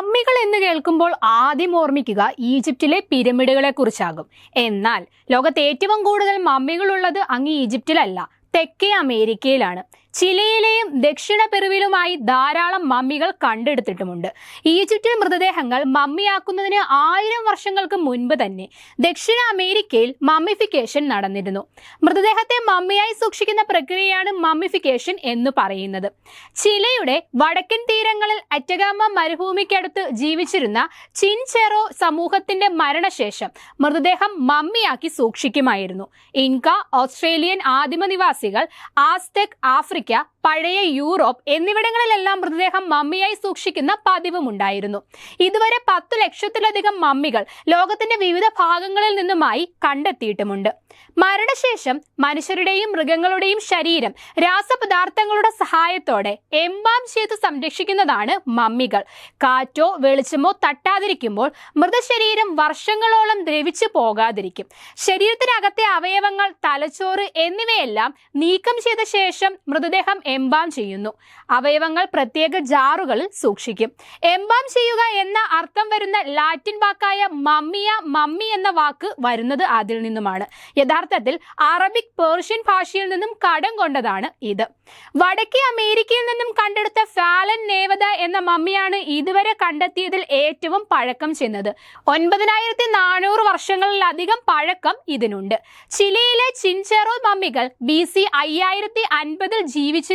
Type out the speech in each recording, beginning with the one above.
മമ്മികൾ എന്ന് കേൾക്കുമ്പോൾ ആദ്യം ഓർമ്മിക്കുക ഈജിപ്റ്റിലെ പിരമിഡുകളെ കുറിച്ചാകും. എന്നാൽ ലോകത്ത് ഏറ്റവും കൂടുതൽ മമ്മികളുള്ളത് അങ്ങ് ഈജിപ്റ്റിലല്ല തെക്കേ അമേരിക്കയിലാണ്. ചിലിയിലെയും ദക്ഷിണ പെറുവിലുമായി ധാരാളം മമ്മികൾ കണ്ടെടുത്തിട്ടുമുണ്ട്. ഈജിപ്തിൽ മൃതദേഹങ്ങൾ മമ്മിയാക്കുന്നതിന് ആയിരം വർഷങ്ങൾക്ക് മുൻപ് തന്നെ ദക്ഷിണ അമേരിക്കയിൽ മമ്മിഫിക്കേഷൻ നടന്നിരുന്നു. മൃതദേഹത്തെ മമ്മിയായി സൂക്ഷിക്കുന്ന പ്രക്രിയയാണ് മമ്മിഫിക്കേഷൻ എന്ന് പറയുന്നത്. ചിലയുടെ വടക്കൻ തീരങ്ങളിൽ അറ്റഗാമ മരുഭൂമിക്കടുത്ത് ജീവിച്ചിരുന്ന ചിൻചെറോ സമൂഹത്തിന്റെ മരണശേഷം മൃതദേഹം മമ്മിയാക്കി സൂക്ഷിക്കുമായിരുന്നു. ഇൻക ഓസ്ട്രേലിയൻ ആദിമനിവാസികൾ ആസ്തെക് ആഫ്രിക്ക കുറിക്കുക പഴയ യൂറോപ്പ് എന്നിവിടങ്ങളിലെല്ലാം മൃതദേഹം മമ്മിയായി സൂക്ഷിക്കുന്ന പതിവുമുണ്ടായിരുന്നു ഇതുവരെ പത്തു ലക്ഷത്തിലധികം മമ്മികൾ ലോകത്തിന്റെ വിവിധ ഭാഗങ്ങളിൽ നിന്നുമായി കണ്ടെത്തിയിട്ടുമുണ്ട്. മരണശേഷം മനുഷ്യരുടെയും മൃഗങ്ങളുടെയും ശരീരം രാസപദാർത്ഥങ്ങളുടെ സഹായത്തോടെ എംബാം ചെയ്ത് സംരക്ഷിക്കുന്നതാണ് മമ്മികൾ. കാറ്റോ വെളിച്ചമോ തട്ടാതിരിക്കുമ്പോൾ മൃതശരീരം വർഷങ്ങളോളം ദ്രവിച്ചു പോകാതിരിക്കും. ശരീരത്തിനകത്തെ അവയവങ്ങൾ തലച്ചോറ് എന്നിവയെല്ലാം നീക്കം ചെയ്ത ശേഷം മൃതദേഹം എംബാം ചെയ്യുന്നു. അവയവങ്ങൾ പ്രത്യേക ജാറുകളിൽ സൂക്ഷിക്കും. എംബാം ചെയ്യുക എന്ന അർത്ഥം വരുന്ന ലാറ്റിൻ വാക്കായ മമ്മിയ മമ്മി എന്ന വാക്ക് വരുന്നത് അതിൽ നിന്നുമാണ്. യഥാർത്ഥത്തിൽ അറബിക് പേർഷ്യൻ ഭാഷയിൽ നിന്നും കടം കൊണ്ടതാണ് ഇത്. വടക്കേ അമേരിക്കയിൽ നിന്നും കണ്ടെടുത്ത ഫാലൻ നേവത എന്ന മമ്മിയാണ് ഇതുവരെ കണ്ടെത്തിയതിൽ ഏറ്റവും പഴക്കം ചെന്നത്. ഒൻപതിനായിരത്തി നാനൂറ് വർഷങ്ങളിലധികം പഴക്കം ഇതിനുണ്ട്. ചിലിയിലെ ചിൻചെറോ മമ്മികൾ ബി സി അയ്യായിരത്തി അൻപതിൽ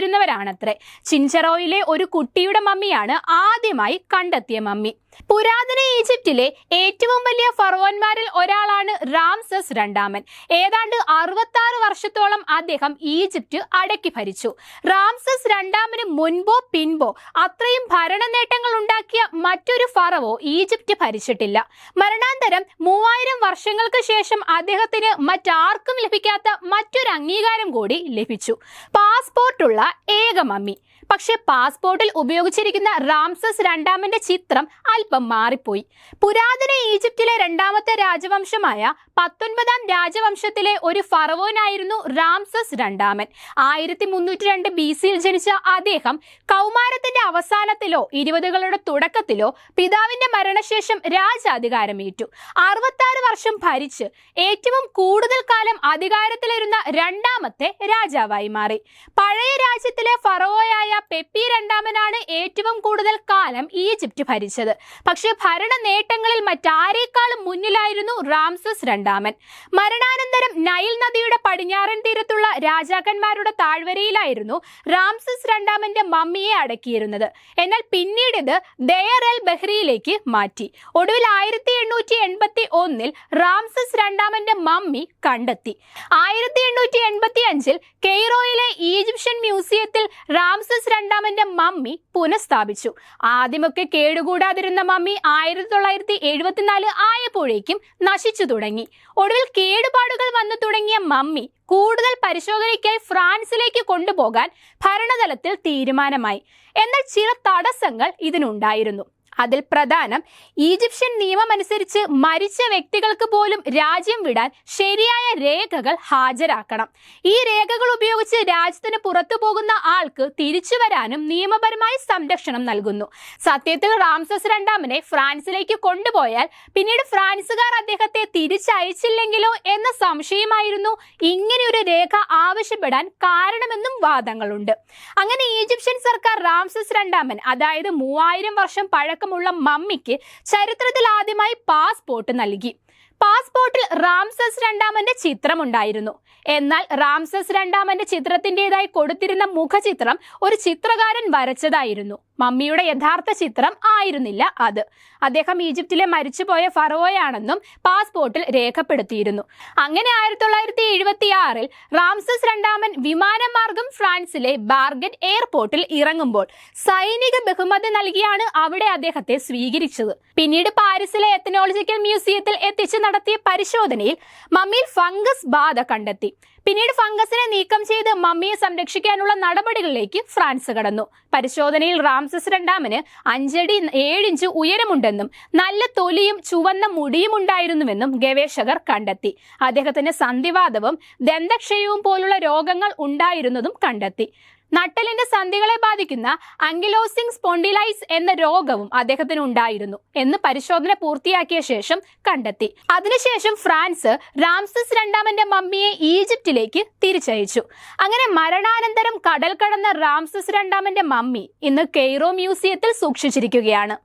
ജീവിച്ചിരുന്നവരാണത്രേ ചിൻചെറോയിലെ ഒരു കുട്ടിയുടെ മമ്മിയാണ് ആദ്യമായി കണ്ടെത്തിയ മമ്മി. പുരാതന ഈജിപ്തിലെ ഏറ്റവും വലിയ ഫറോന്മാരിൽ ഒരാളാണ് റാംസസ് രണ്ടാമൻ. ഏതാണ്ട് അറുപത്തി വർഷത്തോളം അദ്ദേഹം ഈജിപ്റ്റ് അടക്കി ഭരിച്ചു. റാംസസ് രണ്ടാമന് മുൻപോ പിൻപോ അത്രയും ഭരണ നേട്ടങ്ങൾ ഉണ്ടാക്കിയ മറ്റൊരു ഫറവോ ഈജിപ്റ്റ് ഭരിച്ചിട്ടില്ല. മരണാന്തരം മൂവായിരം വർഷങ്ങൾക്ക് ശേഷം അദ്ദേഹത്തിന് മറ്റാർക്കും ലഭിക്കാത്ത മറ്റൊരു അംഗീകാരം കൂടി ലഭിച്ചു. പാസ്പോർട്ടുള്ള ഏക മമ്മി പക്ഷേ പാസ്പോർട്ടിൽ ഉപയോഗിച്ചിരിക്കുന്ന റാംസസ് രണ്ടാമന്റെ ചിത്രം അല്പം മാറിപ്പോയി. പുരാതന ഈജിപ്തിലെ രണ്ടാമത്തെ രാജവംശമായ പത്തൊൻപതാം രാജവംശത്തിലെ ഒരു ഫറവോനായിരുന്നു റാംസസ് രണ്ടാമൻ. ആയിരത്തി മുന്നൂറ്റി രണ്ട് ബി സിയിൽ ജനിച്ച അദ്ദേഹം കൗമാരത്തിന്റെ അവസാനത്തിലോ ഇരുപതുകളുടെ തുടക്കത്തിലോ പിതാവിന്റെ മരണശേഷം രാജാധികാരമേറ്റു. അറുപത്താറ് വർഷം ഭരിച്ച് ഏറ്റവും കൂടുതൽ കാലം അധികാരത്തിലിരുന്ന രണ്ടാമത്തെ രാജാവായി മാറി. പഴയ രാജ്യത്തിലെ പെപ്പി രണ്ടാമനാണ് ഏറ്റവും കൂടുതൽ കാലം ഈജിപ്റ്റ് ഭരിച്ചത്. പക്ഷേ ഭരണ നേട്ടങ്ങളിൽ മറ്റാരേക്കാളും മുന്നിലായിരുന്നു റാംസസ് രണ്ടാമൻ. മരണാനന്തരം നൈൽ നദിയുടെ പടിഞ്ഞാറൻ തീരത്തുള്ള രാജാക്കന്മാരുടെ താഴ്വരയിലായിരുന്നു റാംസസ് രണ്ടാമന്റെ മമ്മിയെ അടക്കിയിരുന്നത്. എന്നാൽ പിന്നീട് ഇത് ദയർ എൽ ബഹ്റിയിലേക്ക് മാറ്റി. ഒടുവിൽ ആയിരത്തി എണ്ണൂറ്റി എൺപത്തി ഒന്നിൽ റാംസസ് രണ്ടാമന്റെ മമ്മി കണ്ടെത്തി. ആയിരത്തി എണ്ണൂറ്റി എൺപത്തി അഞ്ചിൽ കെയ്റോയിലെ ഈജിപ്ഷ്യൻ മ്യൂസിയത്തിൽ റാംസസ് രണ്ടാമന്റെ മമ്മി പുനഃസ്ഥാപിച്ചു. ആദ്യമൊക്കെ കേടുകൂടാതിരുന്ന മമ്മി ആയിരത്തി തൊള്ളായിരത്തി എഴുപത്തിനാല് ആയപ്പോഴേക്കും നശിച്ചു തുടങ്ങി. ഒടുവിൽ കേടുപാടുകൾ വന്നു തുടങ്ങിയ മമ്മി കൂടുതൽ പരിശോധനയ്ക്കായി ഫ്രാൻസിലേക്ക് കൊണ്ടുപോകാൻ ഭരണതലത്തിൽ തീരുമാനമായി. എന്നാൽ ചില തടസ്സങ്ങൾ ഇതിനുണ്ടായിരുന്നു. അതിൽ പ്രധാനം ഈജിപ്ഷ്യൻ നിയമമനുസരിച്ച് മരിച്ച വ്യക്തികൾക്ക് പോലും രാജ്യം വിടാൻ ശരിയായ രേഖകൾ ഹാജരാക്കണം. ഈ രേഖകൾ ഉപയോഗിച്ച് രാജ്യത്തിന് പുറത്തു പോകുന്ന ആൾക്ക് തിരിച്ചു വരാനും നിയമപരമായി സംരക്ഷണം നൽകുന്നു. സത്യത്തിൽ റാംസസ് രണ്ടാമനെ ഫ്രാൻസിലേക്ക് കൊണ്ടുപോയാൽ പിന്നീട് ഫ്രാൻസുകാർ അദ്ദേഹത്തെ തിരിച്ചയച്ചില്ലെങ്കിലോ എന്ന സംശയമായിരുന്നു. ഇങ്ങനെയൊരു രേഖ ആവശ്യപ്പെടാൻ കാരണമെന്നും വാദങ്ങളുണ്ട്. അങ്ങനെ ഈജിപ്ഷ്യൻ സർക്കാർ റാംസസ് രണ്ടാമൻ അതായത് മൂവായിരം വർഷം പഴക്കമുള്ള മമ്മിക്ക് ചരിത്രത്തിൽ ആദ്യമായി പാസ്പോർട്ട് നൽകി. പാസ്പോർട്ടിൽ റാംസസ് രണ്ടാമന്റെ ചിത്രമുണ്ടായിരുന്നു. എന്നാൽ റാംസസ് രണ്ടാമന്റെ ചിത്രത്തിന്റെതായി കൊടുത്തിരുന്ന മുഖചിത്രം ഒരു ചിത്രകാരൻ വരച്ചതായിരുന്നു. മമ്മിയുടെ യഥാർത്ഥ ചിത്രം ആയിരുന്നില്ല അത്. അദ്ദേഹം ഈജിപ്തിലെ മരിച്ചുപോയ ഫറോയാണെന്നും പാസ്പോർട്ടിൽ രേഖപ്പെടുത്തിയിരുന്നു. അങ്ങനെ ആയിരത്തി തൊള്ളായിരത്തി എഴുപത്തി ആറിൽ റാംസസ് രണ്ടാമൻ വിമാനമാർഗം ഫ്രാൻസിലെ ബാർഗറ്റ് എയർപോർട്ടിൽ ഇറങ്ങുമ്പോൾ സൈനിക ബഹുമതി നൽകിയാണ് അവിടെ അദ്ദേഹത്തെ സ്വീകരിച്ചത്. പിന്നീട് പാരീസിലെ എത്തനോളജിക്കൽ മ്യൂസിയത്തിൽ എത്തിച്ച് നടത്തിയ പരിശോധനയിൽ മമ്മിയിൽ ഫംഗസ് ബാധ കണ്ടെത്തി. പിന്നീട് ഫംഗസിനെ നീക്കം ചെയ്ത് മമ്മിയെ സംരക്ഷിക്കാനുള്ള നടപടികളിലേക്ക് ഫ്രാൻസ് കടന്നു. പരിശോധനയിൽ റാംസസ് രണ്ടാമന് അഞ്ചടി ഏഴിഞ്ച് ഉയരമുണ്ടെന്നും നല്ല തൊലിയും ചുവന്ന മുടിയും ഉണ്ടായിരുന്നുവെന്നും ഗവേഷകർ കണ്ടെത്തി. അദ്ദേഹത്തിന് സന്ധിവാദവും ദന്തക്ഷയവും പോലുള്ള രോഗങ്ങൾ ഉണ്ടായിരുന്നതും കണ്ടെത്തി. നട്ടലിന്റെ സന്ധികളെ ബാധിക്കുന്ന അങ്കിലോസിംഗ് സ്പോണ്ടിലൈസ് എന്ന രോഗവും അദ്ദേഹത്തിന് ഉണ്ടായിരുന്നു എന്ന് പരിശോധന പൂർത്തിയാക്കിയ ശേഷം കണ്ടെത്തി. അതിനുശേഷം ഫ്രാൻസ് റാംസസ് രണ്ടാമന്റെ മമ്മിയെ ഈജിപ്തിലേക്ക് തിരിച്ചയച്ചു. അങ്ങനെ മരണാനന്തരം കടൽ കടന്ന റാംസസ് രണ്ടാമന്റെ മമ്മി ഇന്ന് കെയ്റോ മ്യൂസിയത്തിൽ സൂക്ഷിച്ചിരിക്കുകയാണ്.